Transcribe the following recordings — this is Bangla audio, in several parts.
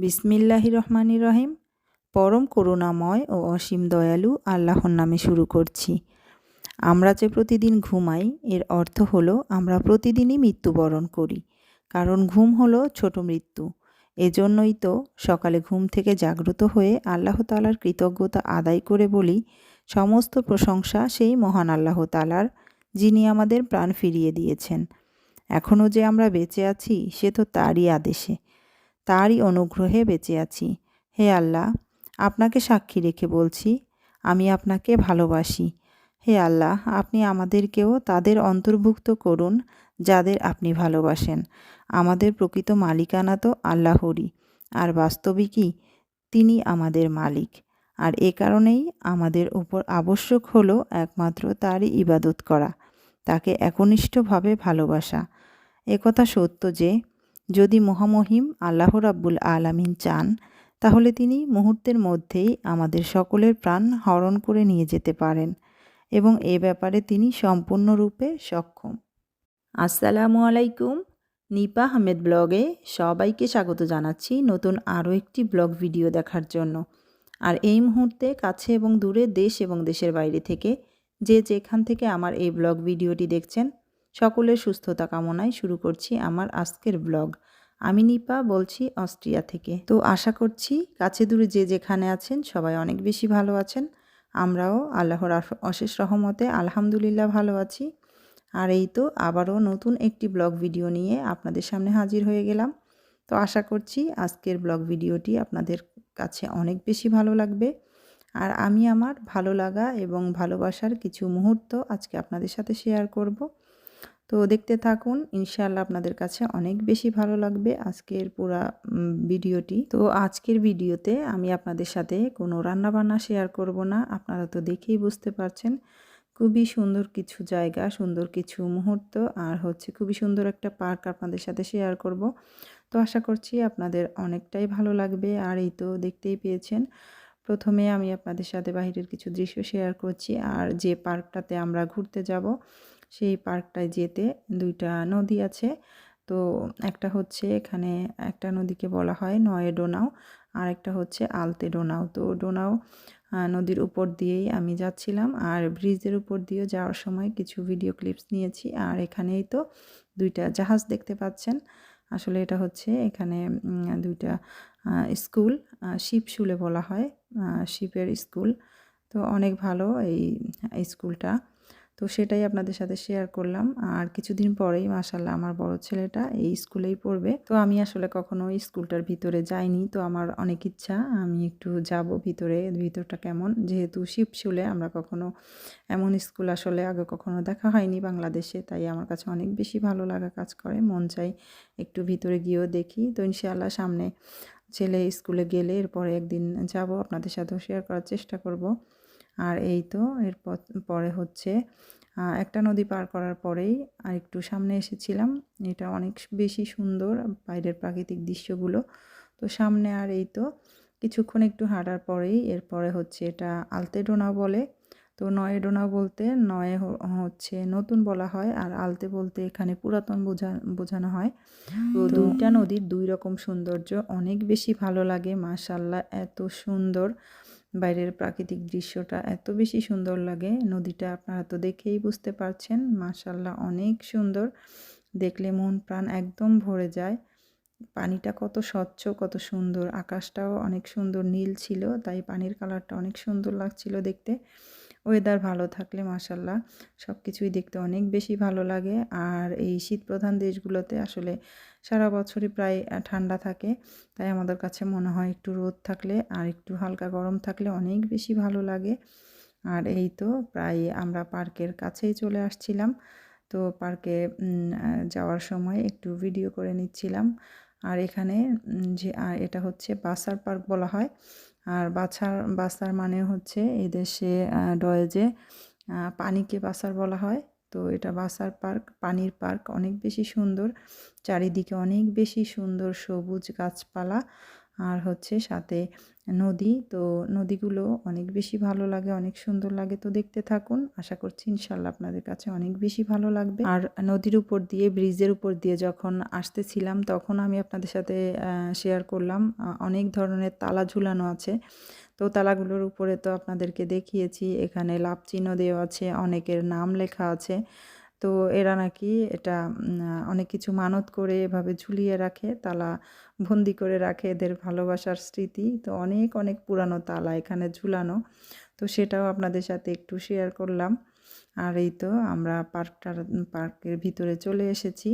বিসমিল্লাহি রহমানি রহিম। পরম করুণাময় ও অসীম দয়ালু আল্লাহর নামে শুরু করছি। আমরা যে প্রতিদিন ঘুমাই, এর অর্থ হলো আমরা প্রতিদিনই মৃত্যুবরণ করি। কারণ ঘুম হলো ছোট মৃত্যু। এজন্যই তো সকালে ঘুম থেকে জাগ্রত হয়ে আল্লাহ তালার কৃতজ্ঞতা আদায় করে বলি, সমস্ত প্রশংসা সেই মহান আল্লাহ তালার যিনি আমাদের প্রাণ ফিরিয়ে দিয়েছেন। এখনও যে আমরা বেঁচে আছি, সে তো তারই আদেশে। তারই অনুগ্রহে বেঁচে আছি। হে আল্লাহ, আপনাকে সাক্ষী রেখে বলছি, আমি আপনাকে ভালোবাসি। হে আল্লাহ, আপনি আমাদেরকেও তাদের অন্তর্ভুক্ত করুন, যাদের আপনি ভালোবাসেন। আমাদের প্রকৃত মালিকানা তো আল্লাহরই, আর বাস্তবিকই তিনি আমাদের মালিক। আর এ কারণেই আমাদের উপর আবশ্যক হলো একমাত্র তারই ইবাদত করা, তাকে একনিষ্ঠভাবে ভালোবাসা। একথা সত্য যে যদি মহামহিম আল্লাহ রাব্বুল আলামিন চান, তাহলে তিনি মুহূর্তের মধ্যেই আমাদের সকলের প্রাণ হরণ করে নিয়ে যেতে পারেন এবং এ ব্যাপারে তিনি সম্পূর্ণরূপে সক্ষম। আসসালামু আলাইকুম। নিপা আহমেদ ব্লগে সবাইকে স্বাগত জানাচ্ছি নতুন আরও একটি ব্লগ ভিডিও দেখার জন্য। আর এই মুহূর্তে কাছে এবং দূরে দেশ এবং দেশের বাইরে থেকে যে যেখান থেকে আমার এই ব্লগ ভিডিওটি দেখছেন সকলের সুস্থতা কামনায় শুরু করছি আমার আজকের ব্লগ আমি নিপা বলছি অস্ট্রিয়া থেকে। তো আশা করছি কাছে দূরে যে যেখানে আছেন সবাই অনেক বেশি ভালো আছেন। আমরাও আল্লাহর অশেষ রহমতে আলহামদুলিল্লাহ ভালো আছি। আর এই তো আবারও নতুন একটি ব্লগ ভিডিও নিয়ে আপনাদের সামনে হাজির হয়ে গেলাম। তো আশা করছি আজকের ব্লগ ভিডিওটি আপনাদের কাছে অনেক বেশি ভালো লাগবে। আর আমি আমার ভালো লাগা এবং ভালোবাসার কিছু মুহূর্ত আজকে আপনাদের সাথে শেয়ার করব। তো দেখতে থাকুন, ইনশাআল্লাহ আপনাদের কাছে অনেক বেশি ভালো লাগবে আজকের পুরা ভিডিওটি। তো আজকের ভিডিওতে আমি আপনাদের সাথে কোনো রান্নাবান্না শেয়ার করব না, আপনারা তো দেখেই বুঝতে পারছেন। খুবই সুন্দর কিছু জায়গা, সুন্দর কিছু মুহূর্ত আর হচ্ছে খুবই সুন্দর একটা পার্ক আপনাদের সাথে শেয়ার করব। তো আশা করছি আপনাদের অনেকটাই ভালো লাগবে আর এই তো দেখতেই পেয়েছেন। প্রথমে আমি আপনাদের সাথে বাহিরের কিছু দৃশ্য শেয়ার করছি আর যে পার্কটাতে আমরা ঘুরতে যাব সেই পার্কটায় যেতে দুইটা নদী আছে। তো একটা হচ্ছে এখানে একটা নদীকে বলা হয় নয়ে ডোনাও, আর একটা হচ্ছে আলতে ডোনাও। তো ডোনাও নদীর উপর দিয়েই আমি যাচ্ছিলাম, আর ব্রিজের উপর দিয়েও যাওয়ার সময় কিছু ভিডিও ক্লিপস নিয়েছি। আর এখানেই তো দুইটা জাহাজ দেখতে পাচ্ছেন। আসলে এটা হচ্ছে এখানে দুইটা স্কুল শিপ শুলে বলা হয় শিপের স্কুল। তো অনেক ভালো এই স্কুলটা। তো সেটাই আপনাদের সাথে শেয়ার করলাম। আর কিছুদিন পরেই মাসাল্লাহ আমার বড় ছেলেটা এই স্কুলেই পড়বে। তো আমি আসলে কখনো স্কুলটার ভিতরে যাইনি। তো আমার অনেক ইচ্ছা, আমি একটু যাব ভিতরে, ভিতরটা কেমন? যেহেতু শিবশুলে আমরা কখনো এমন স্কুল আসলে আগে কখনো দেখা হয়নি বাংলাদেশে। তাই আমার কাছে অনেক বেশি ভালো লাগা কাজ করে। মন চাই একটু ভিতরে গিয়েও দেখি। তো ইনশাআল্লাহ সামনে ছেলে স্কুলে গেলে এরপরে একদিন যাব। আপনাদের সাথেও শেয়ার করার চেষ্টা করব। আর এই তো এর পরে হচ্ছে একটা নদী পার করার পরেই আর একটু সামনে এসেছিলাম। এটা অনেক বেশি সুন্দর বাইরের প্রাকৃতিক দৃশ্যগুলো। তো সামনে আর এই তো কিছুক্ষণ একটু হাঁটার পরেই এরপরে হচ্ছে এটা আলতে ডোনা বলে। তো নয়ে ডোনা বলতে নয়ে হচ্ছে নতুন বলা হয় আর আলতে বলতে এখানে পুরাতন বোঝা বোঝানো হয়। তো দুইটা নদীর দুই রকম সৌন্দর্য অনেক বেশি ভালো লাগে মাশাল্লাহ এত সুন্দর। বাইরের প্রাকৃতিক দৃশ্যটা এত বেশি সুন্দর লাগে। নদীটা আপনারা তো দেখেই বুঝতে পারছেন মাশাল্লাহ অনেক সুন্দর। দেখলে মন প্রাণ একদম ভরে যায়। পানিটা কত স্বচ্ছ, কত সুন্দর। আকাশটাও অনেক সুন্দর নীল ছিল, তাই পানির কালারটা অনেক সুন্দর লাগছিল দেখতে। ওয়েদার ভালো থাকলে মাসাল্লাহ সব কিছুই দেখতে অনেক বেশি ভালো লাগে। আর এই শীত প্রধান দেশগুলোতে আসলে সারা বছরই প্রায় ঠান্ডা থাকে। তাই আমাদের কাছে মনে হয় একটু রোদ থাকলে আর একটু হালকা গরম থাকলে অনেক বেশি ভালো লাগে। আর এই তো প্রায় আমরা পার্কের কাছেই চলে আসছিলাম। তো পার্কে যাওয়ার সময় একটু ভিডিও করে নিচ্ছিলাম। আর এখানে যে এটা হচ্ছে বাসার পার্ক বলা হয়। আর বাছার, বাসার মানে হচ্ছে এদেশে ডয়েজে পানিকে বাসার বলা হয়। তো এটা বাসার পার্ক, পানির পার্ক, অনেক বেশি সুন্দর। চারিদিকে অনেক বেশি সুন্দর সবুজ গাছপালা আর হচ্ছে সাথে নদী। তো নদীগুলো অনেক বেশি ভালো লাগে, অনেক সুন্দর লাগে। তো দেখতে থাকুন, আশা করছি ইনশাল্লাহ আপনাদের কাছে অনেক বেশি ভালো লাগবে। আর নদীর উপর দিয়ে, ব্রিজের উপর দিয়ে যখন আসতেছিলাম, তখন আমি আপনাদের সাথে শেয়ার করলাম। অনেক ধরনের তালা ঝুলানো আছে। তো তালাগুলোর উপরে তো আপনাদেরকে দেখিয়েছি, এখানে লাভ চিহ্ন দেওয়া আছে, অনেকের নাম লেখা আছে। তো এরা নাকি এটা অনেক কিছু মানত করে এভাবে ঝুলিয়ে রাখে, তালা বন্দি করে রাখে এদের ভালোবাসার স্মৃতি। তো অনেক অনেক পুরানো তালা এখানে ঝুলানো। তো সেটাও আপনাদের সাথে একটু শেয়ার করলাম। আর এই তো আমরা পার্কটার পার্কের ভিতরে চলে এসেছি।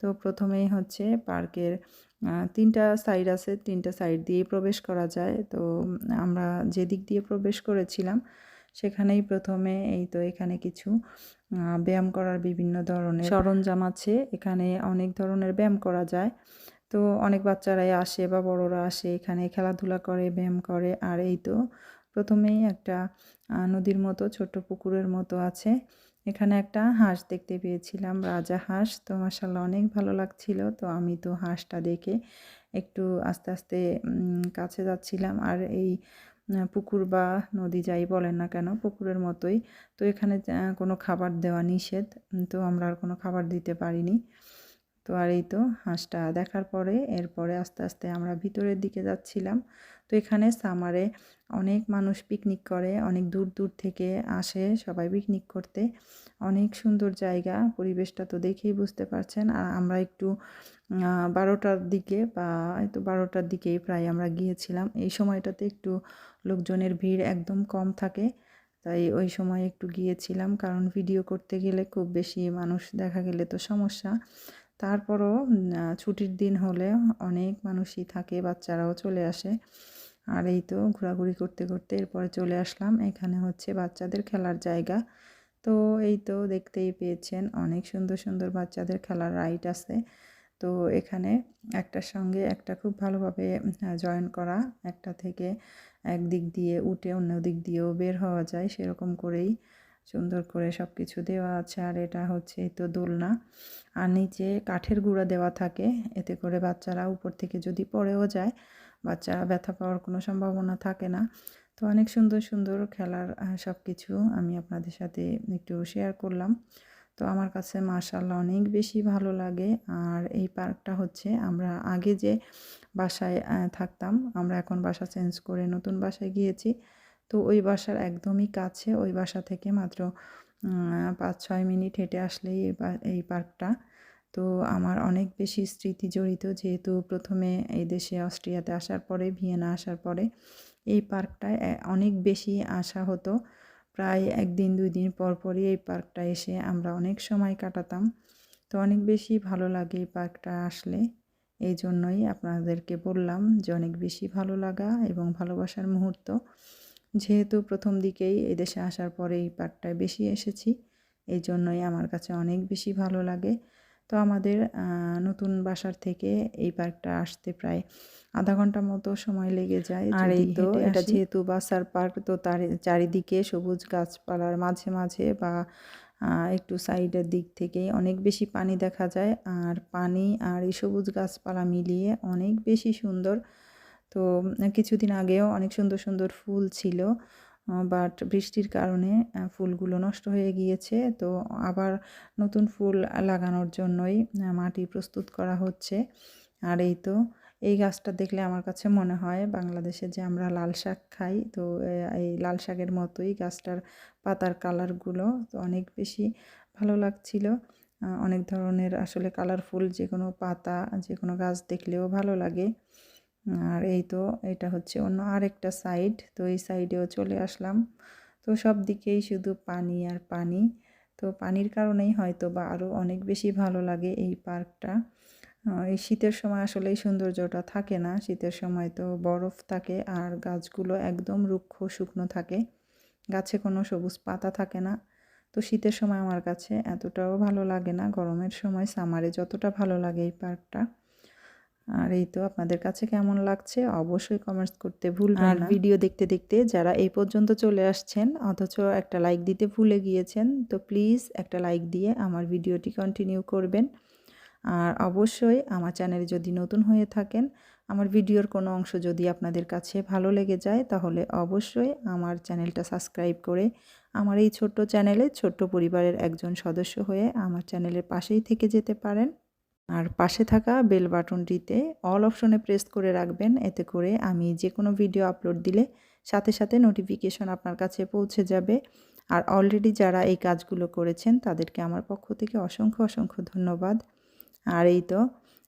তো প্রথমেই হচ্ছে পার্কের তিনটা সাইড আছে তিনটা সাইড দিয়েই প্রবেশ করা যায়। তো আমরা যেদিক দিয়ে প্রবেশ করেছিলাম সেখানেই প্রথমে এই তো এখানে কিছু ব্যায়াম করার বিভিন্ন ধরনের সরঞ্জাম আছে। এখানে অনেক ধরনের ব্যায়াম করা যায়। তো অনেক বাচ্চারাই আসে বা বড়রা আসে এখানে খেলাধুলা করে ব্যায়াম করে আর এই তো প্রথমেই একটা নদীর মতো ছোট পুকুরের মতো আছে। এখানে একটা হাঁস দেখতে পেয়েছিলাম, রাজা হাঁস। তো মাসাল্লাহ অনেক ভালো লাগছিল। তো আমি তো হাঁসটা দেখে একটু আস্তে আস্তে কাছে যাচ্ছিলাম। আর এই পুকুর বা নদী যাই বলেন না কেন, পুকুরের মতোই। তো এখানে কোনো খাবার দেওয়া নিষেধ। তো আমরা আর কোনো খাবার দিতে পারিনি। তো আর এই তো হাঁসটা দেখার পরে এরপরে আস্তে আস্তে আমরা ভিতরের দিকে যাচ্ছিলাম। তো এখানে সামারে অনেক মানুষ পিকনিক করে, অনেক দূর দূর থেকে আসে সবাই পিকনিক করতে। অনেক সুন্দর জায়গা, পরিবেশটা তো দেখেই বুঝতে পারছেন। আর আমরা একটু বারোটার দিকে বা তো বারোটার দিকেই প্রায় আমরা গিয়েছিলাম। এই সময়টাতে একটু লোকজনের ভিড় একদম কম থাকে, তাই ওই সময় একটু গিয়েছিলাম। কারণ ভিডিও করতে গেলে খুব বেশি মানুষ দেখা গেলে তো সমস্যা। তারপরও ছুটির দিন হলে অনেক মানুষই থাকে, বাচ্চারাও চলে আসে। আর এই তো ঘোরাঘুরি করতে করতে এরপরে চলে আসলাম। এখানে হচ্ছে বাচ্চাদের খেলার জায়গা। তো এই তো দেখতেই পেয়েছেন, অনেক সুন্দর সুন্দর বাচ্চাদের খেলার রাইড আছে। তো এখানে একটার সঙ্গে একটা খুব ভালোভাবে জয়েন করা, একটা থেকে এক দিক দিয়ে উঠে অন্য দিক দিয়েও বের হওয়া যায়, সেরকম করেই সুন্দর করে সব কিছু দেওয়া আছে। আর এটা হচ্ছে তো দোলনা। আর নিচে কাঠের গুঁড়া দেওয়া থাকে। এতে করে বাচ্চারা উপর থেকে যদি পড়েও যায় বাচ্চারা ব্যথা পাওয়ার কোনো সম্ভাবনা থাকে না। তো অনেক সুন্দর সুন্দর খেলার সব কিছু আমি আপনাদের সাথে একটু শেয়ার করলাম। তো আমার কাছে মাশাল্লাহ অনেক বেশি ভালো লাগে। আর এই পার্কটা হচ্ছে আমরা আগে যে বাসায় থাকতাম, আমরা এখন বাসা চেঞ্জ করে নতুন বাসায় গিয়েছি। তো ওই বাসার একদমই কাছে, ওই বাসা থেকে মাত্র পাঁচ ছয় মিনিট হেঁটে আসলেই এই পার্কটা। তো আমার অনেক বেশি স্মৃতি জড়িত যেহেতু প্রথমে এই দেশে অস্ট্রিয়াতে আসার পরে, ভিয়েনা আসার পরে এই পার্কটায় অনেক বেশি আসা হতো। প্রায় একদিন দুই দিন পর পরই এই পার্কটা এসে আমরা অনেক সময় কাটাতাম। তো অনেক বেশি ভালো লাগে এই পার্কটা আসলে। এই জন্যই আপনাদেরকে বললাম যে অনেক বেশি ভালো লাগা এবং ভালোবাসার মুহূর্ত। যেহেতু প্রথম দিকেই এই দেশে আসার পরে এই পার্কটায় বেশি এসেছি এই জন্যই আমার কাছে অনেক বেশি ভালো লাগে। তো আমাদের নতুন বাসার থেকে এই পার্কটা আসতে প্রায় আধা ঘণ্টা মতো সময় লেগে যায় আর এই তো এটা যেহেতু বাসার পার্ক তো তার চারিদিকে সবুজ গাছপালার মাঝে মাঝে বা একটু সাইডের দিক থেকে অনেক বেশি পানি দেখা যায়। আর পানি আর এই সবুজ গাছপালা মিলিয়ে অনেক বেশি সুন্দর তো কিছুদিন আগেও অনেক সুন্দর সুন্দর ফুল ছিল বাট বৃষ্টির কারণে ফুলগুলো নষ্ট হয়ে গিয়েছে। তো, আবার নতুন ফুল লাগানোর জন্যই মাটি প্রস্তুত করা হচ্ছে। আর এই তো, এই গাছটা দেখলে আমার কাছে মনে হয় বাংলাদেশে যে আমরা লাল শাক খাই, তো এই লাল শাকের মতোই গাছটার পাতার কালারগুলো তো অনেক বেশি ভালো লাগছিল। অনেক ধরনের আসলে কালারফুল যে কোনো পাতা, যে কোনো গাছ দেখলেও ভালো লাগে। আর এই তো এটা হচ্ছে অন্য আরেকটা সাইড তো এই সাইডেও চলে আসলাম। তো সব দিকেই শুধু পানি আর পানি। তো পানির কারণেই হয়তো বা আরও অনেক বেশি ভালো লাগে এই পার্কটা। এই শীতের সময় আসলে এই সৌন্দর্যটা থাকে না। শীতের সময় তো বরফ থাকে আর গাছগুলো একদম রুক্ষ, শুকনো থাকে। গাছে কোনো সবুজ পাতা থাকে না। তো শীতের সময় আমার কাছে এতটাও ভালো লাগে না। গরমের সময় সামারে যতটা ভালো লাগে এই পার্কটা। আর এই তো আপনাদের কাছে কেমন লাগছে অবশ্যই কমেন্টস করতে ভুলবেন আর ভিডিও দেখতে দেখতে যারা এই পর্যন্ত চলে আসছেন অথচ একটা লাইক দিতে ভুলে গিয়েছেন তো প্লিজ একটা লাইক দিয়ে আমার ভিডিওটি কন্টিনিউ করবেন। আর অবশ্যই আমার চ্যানেলে যদি নতুন হয়ে থাকেন আমার ভিডিওর কোনো অংশ যদি আপনাদের কাছে ভালো লেগে যায় তাহলে অবশ্যই আমার চ্যানেলটা সাবস্ক্রাইব করে আমার এই ছোট্ট চ্যানেলে ছোট্ট পরিবারের একজন সদস্য হয়ে আমার চ্যানেলের পাশেই থেকে যেতে পারেন। আর পাশে থাকা বেল বাটনটিতে অল অপশনে প্রেস করে রাখবেন। এতে করে আমি যে কোনো ভিডিও আপলোড দিলে সাথে সাথে নোটিফিকেশন আপনার কাছে পৌঁছে যাবে। আর অলরেডি যারা এই কাজগুলো করেছেন, তাদেরকে আমার পক্ষ থেকে অসংখ্য অসংখ্য ধন্যবাদ। আর এই তো,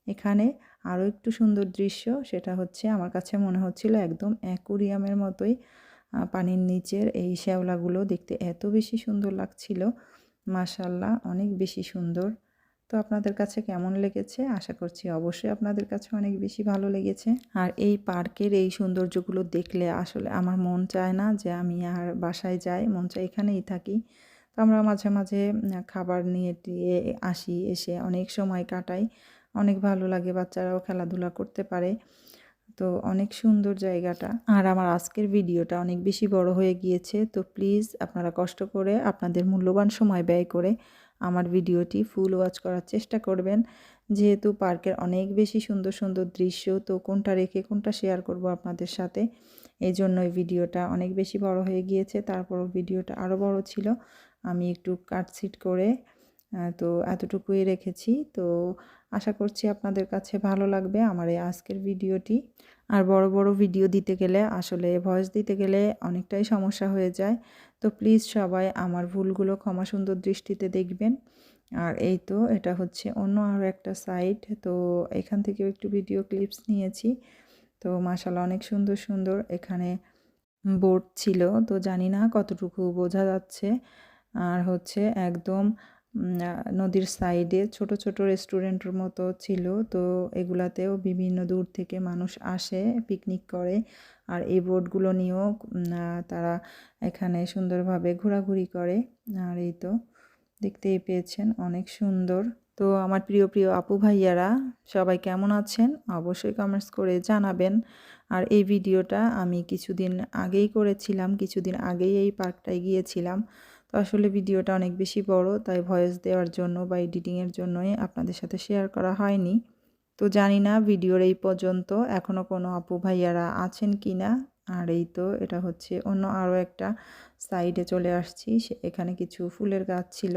এখানে আরও একটু সুন্দর দৃশ্য, সেটা হচ্ছে আমার কাছে মনে হচ্ছিল একদম অ্যাকুরিয়ামের মতোই পানির নিচের এই শ্যাওলাগুলো দেখতে এত বেশি সুন্দর লাগছিল। মাশাল্লাহ অনেক বেশি সুন্দর। তো আপনাদের কাছে কেমন লেগেছে? আশা করছি অবশ্যই আপনাদের কাছে অনেক বেশি ভালো লেগেছে। আর এই পার্কের এই সৌন্দর্যগুলো দেখলে আসলে আমার মন চায় না যে আমি আর বাসায় যাই, মন চায় এখানেই থাকি। তো আমরা মাঝে মাঝে খাবার নিয়ে আসি, এসে অনেক সময় কাটাই। অনেক ভালো লাগে, বাচ্চারাও খেলাধুলা করতে পারে। তো অনেক সুন্দর জায়গাটা। আর আমার আজকের ভিডিওটা অনেক বেশি বড় হয়ে গিয়েছে। তো প্লিজ আপনারা কষ্ট করে আপনাদের মূল্যবান সময় ব্যয় করে আমার ভিডিওটি ফুল ওয়াচ করার চেষ্টা করবেন। যেহেতু পার্কের অনেক বেশি সুন্দর সুন্দর দৃশ্য, তো কোনটা রেখে কোনটা শেয়ার করব আপনাদের সাথে? এই জন্য এই ভিডিওটা অনেক বেশি বড় হয়ে গিয়েছে, তারপরও ভিডিওটা আরও বড় ছিল। আমি একটু কাটসিট করে তো এতটুকুই রেখেছি। তো আশা করছি আপনাদের কাছে ভালো লাগবে আমার এই আজকের ভিডিওটি। আর বড় বড় ভিডিও দিতে গেলে, আসলে ভয়েস দিতে গেলে অনেকটাই সমস্যা হয়ে যায়। তো প্লিজ সবাই আমার ভুলগুলো ক্ষমা সুন্দর দৃষ্টিতে দেখবেন। আর এই তো এটা হচ্ছে অন্য আরও একটা সাইট তো এখান থেকেও একটু ভিডিও ক্লিপস নিয়েছি। তো মাসালা অনেক সুন্দর সুন্দর এখানে বোর্ড ছিল, তো জানি না কতটুকু বোঝা যাচ্ছে। আর হচ্ছে একদম নদীর সাইডে ছোট ছোট রেস্টুরেন্টের মতো ছিল। তো এগুলাতেও বিভিন্ন দূর থেকে মানুষ আসে পিকনিক করে। আর এই বোটগুলো নিয়েও তারা এখানে সুন্দরভাবে ঘোরাঘুরি করে। আর এই তো দেখতেই পেয়েছেন, অনেক সুন্দর। তো আমার প্রিয় প্রিয় আপু ভাইয়ারা, সবাই কেমন আছেন? অবশ্যই কমেন্টস করে জানাবেন। আর এই ভিডিওটা আমি কিছুদিন আগেই করেছিলাম, কিছুদিন আগেই এই পার্কটায় গিয়েছিলাম। তো আসলে ভিডিওটা অনেক বেশি বড়, তাই ভয়েস দেওয়ার জন্য বা এডিটিংয়ের জন্যই আপনাদের সাথে শেয়ার করা হয়নি। তো জানি না ভিডিওর এই পর্যন্ত এখনও কোনো আপু ভাইয়ারা আছেন কি না আর এই তো এটা হচ্ছে অন্য আরও একটা সাইডে চলে আসছি এখানে কিছু ফুলের গাছ ছিল।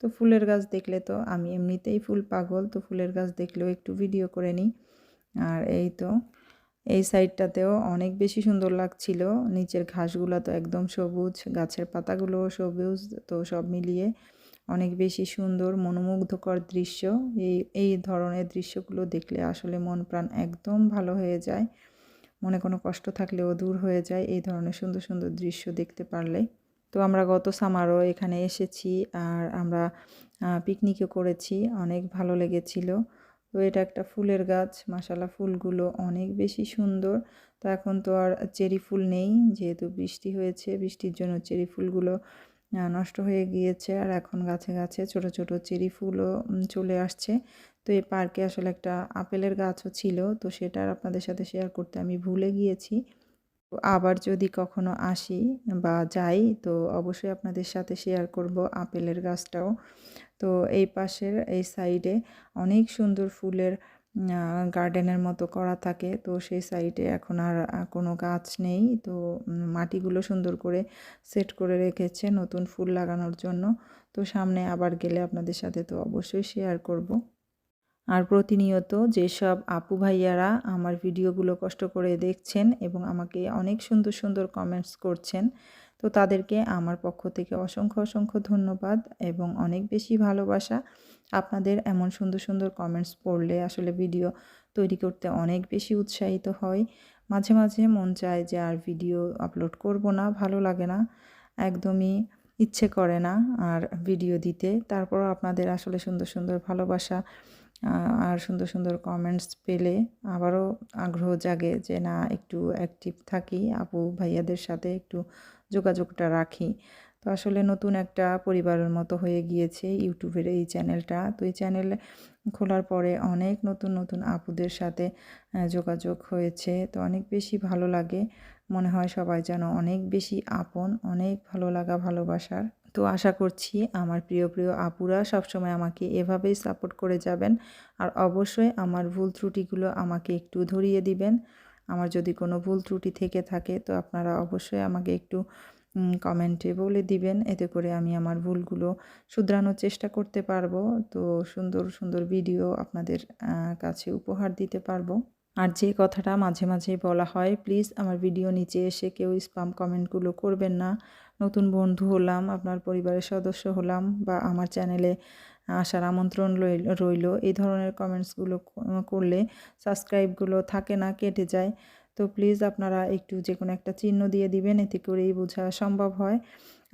তো ফুলের গাছ দেখলে তো আমি এমনিতেই ফুল পাগল, তো ফুলের গাছ দেখলেও একটু ভিডিও করে নিই। আর এই তো এই সাইডটাতেও অনেক বেশি সুন্দর লাগছিল। নিচের ঘাসগুলো তো একদম সবুজ, গাছের পাতাগুলো সবুজ, তো সব মিলিয়ে অনেক বেশি সুন্দর, মনোমুগ্ধকর দৃশ্য। এই এই ধরনের দৃশ্যগুলো দেখলে আসলে মন প্রাণ একদম ভালো হয়ে যায়। মনে কোনো কষ্ট থাকলেও দূর হয়ে যায় এই ধরনের সুন্দর সুন্দর দৃশ্য দেখতে পারলে। তো আমরা গত সামারও এখানে এসেছি আর আমরা পিকনিকও করেছি। অনেক ভালো লেগেছিল। তো এটা একটা ফুলের গাছ মাসালা ফুলগুলো অনেক বেশি সুন্দর। তো এখন তো আর চেরি ফুল নেই, যেহেতু বৃষ্টি হয়েছে, বৃষ্টির জন্য চেরি ফুলগুলো নষ্ট হয়ে গিয়েছে। আর এখন গাছে গাছে ছোট ছোট চেরি ফুলও চলে আসছে। তো এই পার্কে আসলে একটা আপেলের গাছও ছিল, তো সেটা আপনাদের সাথে শেয়ার করতে আমি ভুলে গিয়েছি। আবার যদি কখনো আসি বা যাই, তো অবশ্যই আপনাদের সাথে শেয়ার করব আপেলের গাছটাও। তো এই পাশের এই সাইডে অনেক সুন্দর ফুলের গার্ডেনের মতো করা থাকে। তো সেই সাইডে এখন আর কোনো গাছ নেই। তো মাটিগুলো সুন্দর করে সেট করে রেখেছে নতুন ফুল লাগানোর জন্য। তো সামনে আবার গেলে আপনাদের সাথে তো অবশ্যই শেয়ার করব। আর প্রতিনিয়ত যেসব আপু ভাইয়ারা আমার ভিডিওগুলো কষ্ট করে দেখছেন এবং আমাকে অনেক সুন্দর সুন্দর কমেন্টস করছেন তো তাদেরকে আমার পক্ষ থেকে অসংখ্য অসংখ্য ধন্যবাদ এবং অনেক বেশি ভালোবাসা। আপনাদের এমন সুন্দর সুন্দর কমেন্টস পড়লে আসলে ভিডিও তৈরি করতে অনেক বেশি উৎসাহিত হয়। মাঝে মাঝে মন চায় যে আর ভিডিও আপলোড করব না, ভালো লাগে না, একদমই ইচ্ছে করে না আর ভিডিও দিতে। তারপরও আপনাদের আসলে সুন্দর সুন্দর ভালোবাসা আর সুন্দর সুন্দর কমেন্টস পেলে আবারও আগ্রহ জাগে যে না, একটু অ্যাক্টিভ থাকি। আপু ভাইয়াদের সাথে একটু যোগাযোগটা রাখি। তো আসলে নতুন একটা পরিবারের মতো হয়ে গিয়েছে ইউটিউবের এই চ্যানেলটা। তো এই চ্যানেল খোলার পরে অনেক নতুন নতুন আপুদের সাথে যোগাযোগ হয়েছে। তো অনেক বেশি ভালো লাগে। মনে হয় সবাই যেন অনেক বেশি আপন, অনেক ভালো লাগা ভালোবাসার। তো আশা করছি আমার প্রিয় প্রিয় আপুরা সবসময় আমাকে এভাবেই সাপোর্ট করে যাবেন। আর অবশ্যই আমার ভুল ত্রুটিগুলো আমাকে একটু ধরিয়ে দিবেন। আমার যদি কোনো ভুল ত্রুটি থেকে থাকে তো আপনারা অবশ্যই আমাকে একটু কমেন্টে বলে দিবেন। এতে করে আমি আমার ভুলগুলো শুধরানোর চেষ্টা করতে পারব। তো সুন্দর সুন্দর ভিডিও আপনাদের কাছে উপহার দিতে পারব। আর যে কথাটা মাঝে মাঝে বলা হয়, প্লিজ আমার ভিডিও নিচে এসে কেউ স্পাম কমেন্টগুলো করবেন না। নতুন বন্ধু হলাম, আপনার পরিবারের সদস্য হলাম বা আমার চ্যানেলে আসার আমন্ত্রণ রইল এই ধরনের কমেন্টসগুলো করলে সাবস্ক্রাইবগুলো থাকে না, কেটে যায়। তো প্লিজ আপনারা একটু যে কোনো একটা চিহ্ন দিয়ে দিবেন, এতে করেই বোঝা সম্ভব হয়।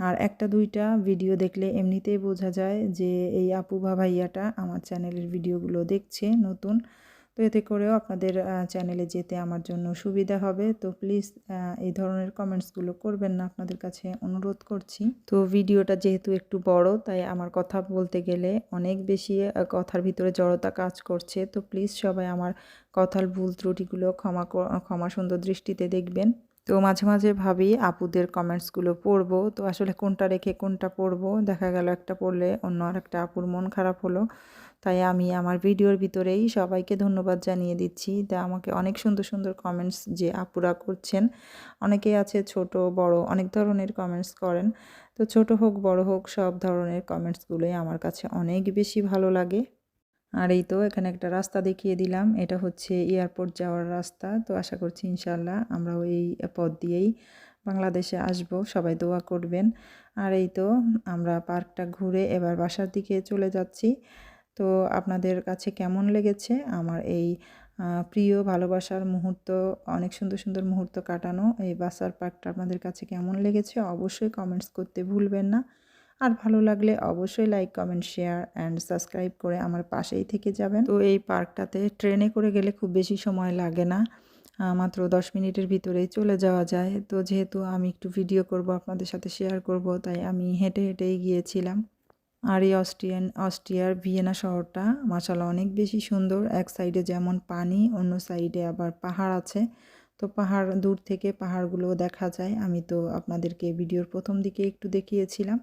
আর একটা দুইটা ভিডিও দেখলে এমনিতেই বোঝা যায় যে, এই আপু বা ভাইয়াটা আমার চ্যানেলের ভিডিওগুলো দেখছে নতুন। তো এতে করেও আপনাদের চ্যানেলে যেতে আমার জন্য সুবিধা হবে। তো প্লিজ এই ধরনের কমেন্টসগুলো করবেন না। আপনাদের কাছে অনুরোধ করছি। তো ভিডিওটা যেহেতু একটু বড়, তাই আমার কথা বলতে গেলে অনেক বেশি কথার ভিতরে জড়তা কাজ করছে। তো প্লিজ সবাই আমার কথার ভুল ত্রুটিগুলো ক্ষমা ক্ষমা সুন্দর দৃষ্টিতে দেখবেন। তো মাঝে মাঝে ভাবি আপুদের কমেন্টসগুলো পড়ব। তো আসলে কোনটা রেখে কোনটা পড়ব? দেখা গেল একটা পড়লে অন্য আর একটা আপুর মন খারাপ হলো। তাই আমি আমার ভিডিওর ভিতরেই সবাইকে ধন্যবাদ জানিয়ে দিচ্ছি তা আমাকে অনেক সুন্দর সুন্দর কমেন্টস যে আপুরা করছেন। অনেকেই আছে ছোট, বড়, অনেক ধরনের কমেন্টস করেন। তো ছোট হোক, বড় হোক, সব ধরনের কমেন্টসগুলোই আমার কাছে অনেক বেশি ভালো লাগে। আর এই তো এখানে একটা রাস্তা দেখিয়ে দিলাম। এটা হচ্ছে এয়ারপোর্ট যাওয়ার রাস্তা। তো আশা করছি ইনশাল্লাহ আমরা ওই পথ দিয়েই বাংলাদেশে আসব। সবাই দোয়া করবেন। আর এই তো আমরা পার্কটা ঘুরে এবার বাসার দিকে চলে যাচ্ছি। তো আপনাদের কাছে কেমন লেগেছে? আমার এই প্রিয় ভালোবাসার মুহূর্ত, অনেক সুন্দর সুন্দর মুহূর্ত কাটানো এই বাসার পার্কটা আপনাদের কাছে কেমন লেগেছে? অবশ্যই কমেন্টস করতে ভুলবেন না। আর ভালো লাগলে অবশ্যই like comment share and subscribe করে আমার পাশেই থেকে যাবেন। তো এই পার্কটাতে ট্রেনে করে গেলে খুব বেশি সময় লাগে না। মাত্র দশ মিনিটের ভিতরেই চলে যাওয়া যায়। তো যেহেতু আমি একটু ভিডিও করব, আপনাদের সাথে শেয়ার করব, তাই আমি হেঁটে হেঁটেই গিয়েছিলাম। আর এই অস্ট্রিয়ান অস্ট্রিয়ার ভিয়েনা শহরটা মাসালা অনেক বেশি সুন্দর। এক সাইডে যেমন পানি, অন্য সাইডে আবার পাহাড় আছে। তো পাহাড় দূর থেকে পাহাড়গুলো দেখা যায়। আমি তো আপনাদেরকে ভিডিওর প্রথম দিকে একটু দেখিয়েছিলাম।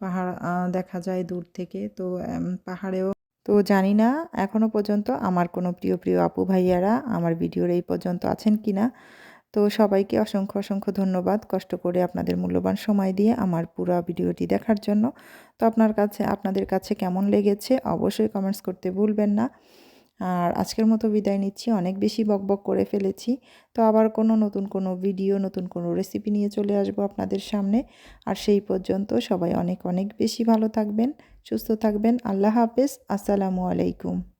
পাহাড় দেখা যায় দূর থেকে। তো পাহাড়েও, তো জানি না এখনও পর্যন্ত আমার কোনো প্রিয় প্রিয় আপু ভাইয়ারা আমার ভিডিওর এই পর্যন্ত আছেন কি না। তো সবাইকে অসংখ্য অসংখ্য ধন্যবাদ কষ্ট করে আপনাদের মূল্যবান সময় দিয়ে আমার পুরো ভিডিওটি দেখার জন্য। তো আপনার কাছে, আপনাদের কাছে কেমন লেগেছে অবশ্যই কমেন্টস করতে ভুলবেন না। আর আজকের মতো বিদায় নিচ্ছি। অনেক বেশি বকবক করে ফেলেছি। তো আবার কোনো নতুন কোনো ভিডিও নতুন কোনো রেসিপি নিয়ে চলে আসব আপনাদের সামনে। আর সেই পর্যন্ত সবাই অনেক অনেক বেশি ভালো থাকবেন, সুস্থ থাকবেন। আল্লাহ হাফেজ। আসসালামু আলাইকুম।